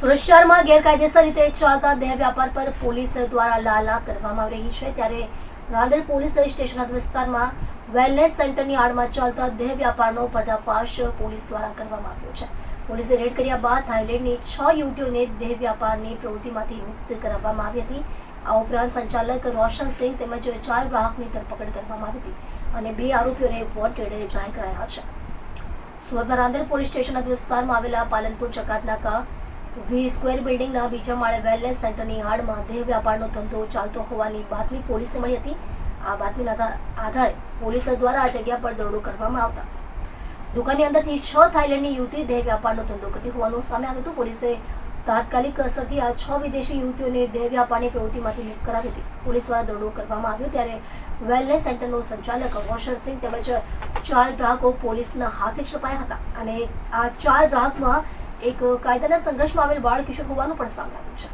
સુરત ગેરકાયદેસર રીતે ચાલતા દેહ વ્યાપાર પર પોલીસ દ્વારા લાલા કરવામાં આવી રહી છે. ત્યારે રાદર પોલીસ સ્ટેશન વિસ્તારમાં વેલનેસ સેન્ટરની આડમાં ચાલતા દેહ વ્યાપારનો પર્દાફાશ પોલીસ દ્વારા કરવામાં આવ્યો છે. પોલીસે રેડ કર્યા બાદ થાઇલેન્ડની છ યુવતીઓને દેહ વ્યાપારની પ્રવૃત્તિમાંથી મુક્ત કરાવવામાં આવી હતી. આ ઉપરાંત સંચાલક રોશન સિંહ તેમજ ચાર ગ્રાહકની ધરપકડ કરવામાં આવી હતી અને બે આરોપીઓને વોન્ટેડ જાહેર કરાયા છે. સુરતના રાંદેર પોલીસ સ્ટેશન વિસ્તારમાં આવેલા પાલનપુર ચકાતનાકા વી સ્ક્વેર બિલ્ડિંગના બીજા માળે વેલનેસ સેન્ટરની આડમાં દેહ વ્યાપારનો ધંધો ચાલતો હોવાની બાતમી પોલીસને મળી હતી. આ બાતમીના આધારે પોલીસ દ્વારા આ જગ્યા પર દરોડો કરવામાં આવતા. દુકાનની અંદરથી છ થાઇલેન્ડની યુવતી દેહ વ્યાપારનો ધંધો કરતી હોવાનું સામે આવ્યું હતું. પોલીસે તાત્કાલિક અસરથી આ છ વિદેશી યુવતીઓને દેહ વ્યાપારની પ્રવૃત્તિમાંથી મુક્ત કરાવી હતી. પોલીસ દ્વારા દરોડો કરવામાં આવ્યો ત્યારે વેલનેસ સેન્ટરનો સંચાલક રોશનસિંહ તેમજ ચાર ગ્રાહકો પોલીસના હાથે છપાયા હતા અને આ ચાર ગ્રાહકમાં એક કાયદાના સંઘર્ષમાં આવેલ બાળ કિશોર હોવાનું પણ સામે આવ્યું છે.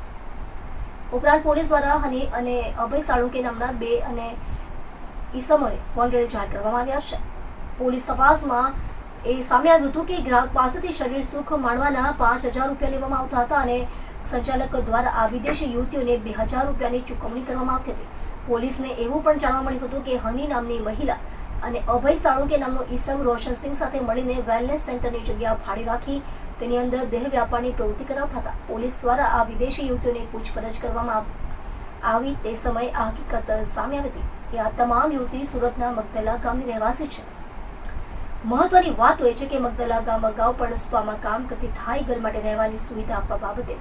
ઉપરાંત પોલીસ દ્વારા હની અને અભય સાળુંકે નામના બે અને ઈસમોને વોન્ટેડ જાહેર કરવામાં આવ્યા છે. પોલીસ તપાસમાં એ સામે આવ્યું હતું કે ગ્રાહક પાસેથી શરીર સુખ માણવાના પાંચ હજાર રૂપિયા લેવામાં આવતા હતા અને સંચાલક દ્વારા આ વિદેશી યુવતીઓને બે હજાર રૂપિયાની ચૂકવણી કરવામાં આવતી હતી. પોલીસને એવું પણ જાણવા મળ્યું હતું કે હની નામની મહિલા અને અભય સાળુંકે નામનો ઈસમ રોશનસિંહ સાથે મળીને વેલનેસ સેન્ટરની જગ્યા ફાળી રાખી તેની અંદર દેહ વ્યાપારની પ્રવૃત્તિ કરાવતા પોલીસ દ્વારા આ વિદેશી યુવતીઓની પૂછપરછ કરવામાં આવી તે સમયે આ હકીકત સામે આવી હતી. કે આ તમામ યુવતી સુરતના મગદલા ગામની રહેવાસી છે. મહત્વની વાત હોય છે કે મગદલા ગામ અગાઉ પણ કામ કરતી થાઈ ગર્લ માટે રહેવાની સુવિધા આપવા બાબતે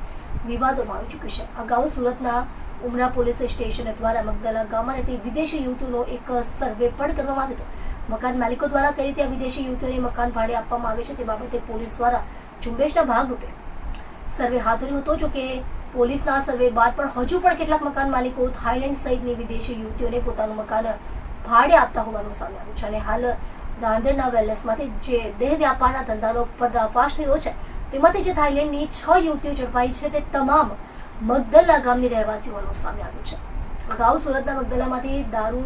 વિવાદોમાં આવી ચૂક્યું છે. અગાઉ સુરતના ઉમરા પોલીસ સ્ટેશન દ્વારા મગદલા ગામમાં રહેતી વિદેશી યુવતીનો એક સર્વે પણ કરવામાં આવ્યો હતો. મકાન માલિકો દ્વારા કઈ રીતે વિદેશી યુવતીઓને મકાન ભાડે આપવામાં આવે છે તે બાબતે પોલીસ દ્વારા ઝુંબેશના ભાગરૂપે સર્વે હાથ ધર્યો હતો જોકે પોલીસના સર્વે બાદ પણ હજુ પણ કેટલાક મકાન માલિકો થાઇલેન્ડ સહિતની વિદેશી યુવતીઓને પોતાનું મકાન ભાડે આપતા હોવાનું સામે આવ્યું છે અને હાલ નાંદેડના વેલનેસમાંથી જે દેહ વ્યાપારના ધંધાનો પર્દાફાશ થયો છે, તેમાંથી જે થાઇલેન્ડની છ યુવતીઓ ઝડપાઈ છે તે તમામ મગદલા ગામની રહેવાસી હોવાનું સામે આવ્યું છે. અગાઉ સુરતના મગદલામાંથી દારૂ,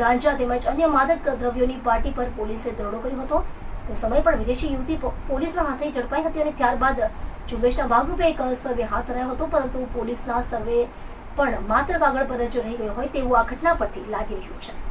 ગાંજા તેમજ અન્ય માદક દ્રવ્યોની પાર્ટી પર પોલીસે દરોડો કર્યો હતો. તે સમયે પણ વિદેશી યુવતી પોલીસના હાથે ઝડપાઈ હતી અને ત્યારબાદ ઝુંબેશના ભાગરૂપે એક સર્વે હાથ ધરાયો હતો, પરંતુ પોલીસના સર્વે પણ માત્ર કાગળ પર જ રહી ગયો હોય તેવું આ ઘટના પરથી લાગી રહ્યું છે.